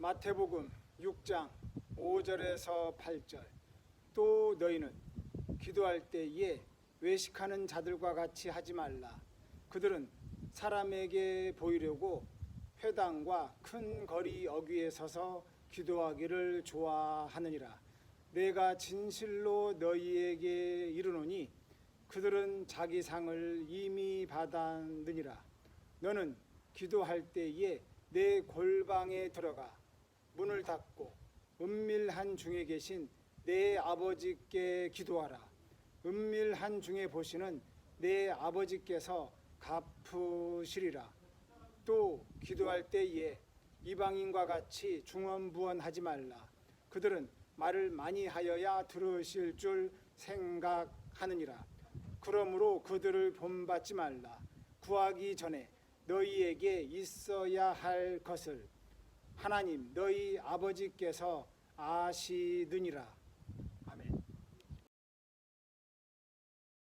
마태복음 6장 5절에서 8절. 또 너희는 기도할 때에 외식하는 자들과 같이 하지 말라. 그들은 사람에게 보이려고 회당과 큰 거리 어귀에 서서 기도하기를 좋아하느니라. 내가 진실로 너희에게 이르노니 그들은 자기 상을 이미 받았느니라. 너는 기도할 때에 내 골방에 들어가 문을 닫고 은밀한 중에 계신 내 아버지께 기도하라. 은밀한 중에 보시는 내 아버지께서 갚으시리라. 또 기도할 때에 이방인과 같이 중언부언하지 말라. 그들은 말을 많이 하여야 들으실 줄 생각하느니라. 그러므로 그들을 본받지 말라. 구하기 전에 너희에게 있어야 할 것을 하나님 너희 아버지께서 아시느니라